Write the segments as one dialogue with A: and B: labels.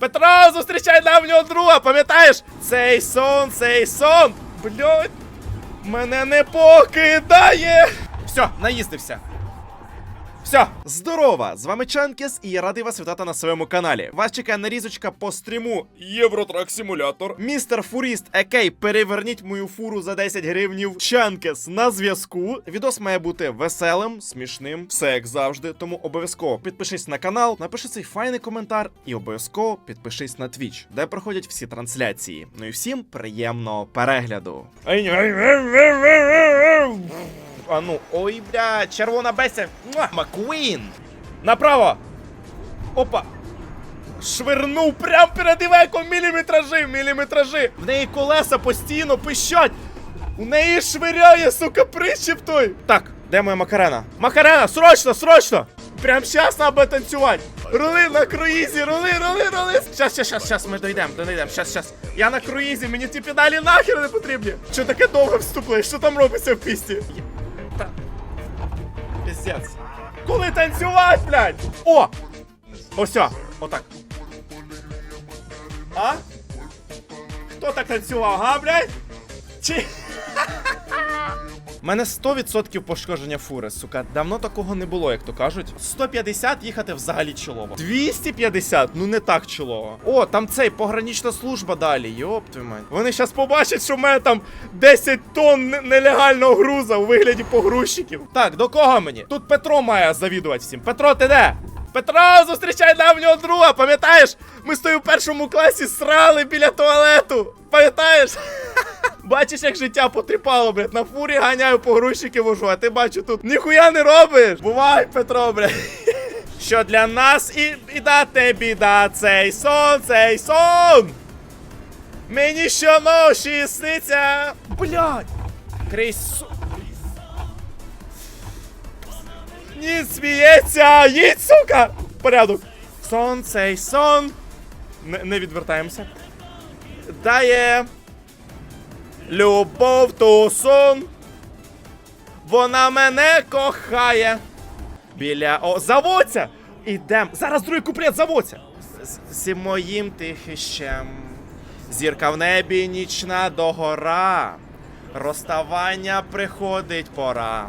A: Петро, зустрічай давнього друга, пам'ятаєш? Цей сон, цей сон. Блять, Мене не покидає. Все, наїздився. Все, здорова! З вами Чанкіс і я радий вас вітати на своєму каналі. Вас чекає нарізочка по стріму Євротрак Симулятор. Містер Фуріст, екей, переверніть мою фуру за 10 гривнів. Чанкіс на зв'язку. Відос має бути веселим, смішним, все як завжди. Тому обов'язково підпишись на канал, напиши цей файний коментар і обов'язково підпишись на Twitch, де проходять всі трансляції. Ну і всім приємного перегляду. А ну, ой, бля, червона беся. Муа, Маквін. Направо. Опа. Швирнув прям перед Івеком міліметражі, міліметражі. В неї колеса постійно пищать. У неї швиряє, сука, прищіп той. Так, де моя Макарена? Макарена, срочно, срочно! Прям щас треба танцювати. Рули на круїзі, рули, рули, рули. Щас, щас, щас, щас, ми дойдемо, дойдемо, щас, щас. Я на круїзі, мені ці педалі нахер не потрібні. Що таке довго вступили? Що там робиться в пісті? Піздець. Коли танцювати, блядь? О! Ось, отак. А? Хто так танцював, га, блядь? Чи... У мене 100% пошкодження фури, сука. Давно такого не було, як то кажуть. 150 їхати взагалі чолово. 250, ну не так чолово. О, там цей погранична служба далі. Йоп твою мать. Вони зараз побачать, що в мене там 10 тонн нелегального груза у вигляді погрузчиків. Так, до кого мені? Тут Петро має завідувати всім. Петро, ти де? Петро, зустрічай давнього друга, пам'ятаєш? Ми з тобою в першому класі срали біля туалету. Пам'ятаєш? Бачиш, як життя потріпало, блядь, на фурі ганяю погрузчики вожу, а ти бачу тут ніхуя не робиш. Бувай, Петро, блядь. Що для нас і біда те біда, цей сон, цей сон. Мені щоночі сниться. Блядь. Крізь. Ні, сміється! Їдь, сука! Порядок. Сон, цей сон. Не, не відвертаємося. Дає. Любов ту сон. Вона мене кохає. Біля. О, заводься! Ідем. Зараз другий куплет заводься. З, з моїм тихищем. Зірка в небі нічна догора. Розставання приходить пора.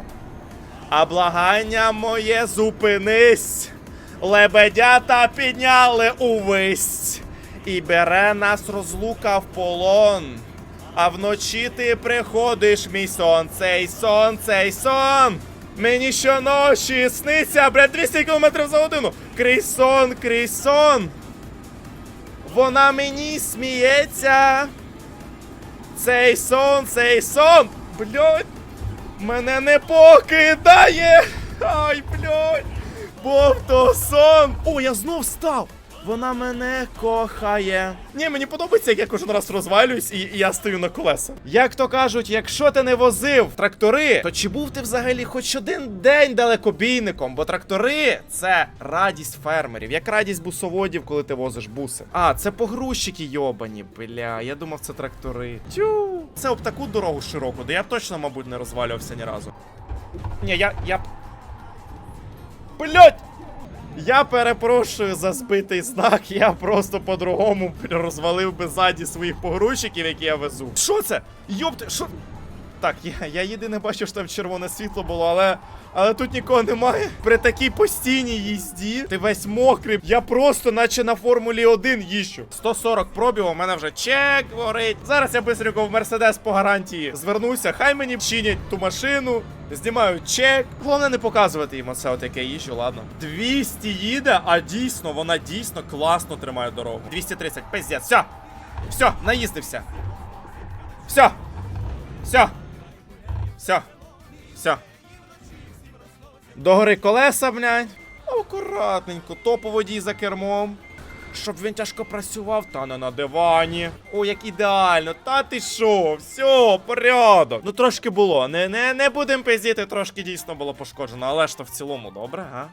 A: А благання моє зупинись. Лебедята підняли увись. І бере нас розлука в полон. А вночі ти приходиш, мій сон, цей сон, цей сон. Мені щоночі сниться, блядь, 200 км за годину. Крізь сон, крізь сон. Вона мені сміється. Цей сон, цей сон. Блядь. Мене не покидає! Ай, блядь! Бог то сон! О, я знов став! Вона мене кохає. Ні, мені подобається, як я кожен раз розвалююсь і, і я стою на колеса. Як то кажуть, якщо ти не возив трактори, то чи був ти взагалі хоч один день далекобійником? Бо трактори це радість фермерів, як радість бусоводів, коли ти возиш буси. А, це погрузчики йобані, бля. Я думав, це трактори. Тю. Це об таку дорогу широку, де я б точно, мабуть, не розвалювався ні разу. Ні, я. я. Блять! Я перепрошую за збитий знак, я просто по-другому розвалив би ззаді своїх погрузчиків, які я везу. Що це? Йопте, що. Так, я, я єдине бачу, що там червоне світло було, але. Але тут нікого немає. При такій постійній їзді ти весь мокрий. Я просто, наче на Формулі 1 їжджу. 140 пробів, у мене вже чек горить. Зараз я бистренько в Мерседес по гарантії звернуся. Хай мені чинять ту машину, знімаю чек. Головне не показувати їм оце, от яке їжджу, ладно. 200 їде, а дійсно, вона дійсно класно тримає дорогу. 230, пиздець, все. Все, наїздився. Все. Все. Все. Все. Догори колеса, блядь. Акуратненько, топу водій за кермом. Щоб він тяжко працював, та не на дивані. О, як ідеально. Та ти що? Все, порядок. Ну трошки було. Не, не, не будемо пиздіти, трошки дійсно було пошкоджено, але ж то в цілому добре, га?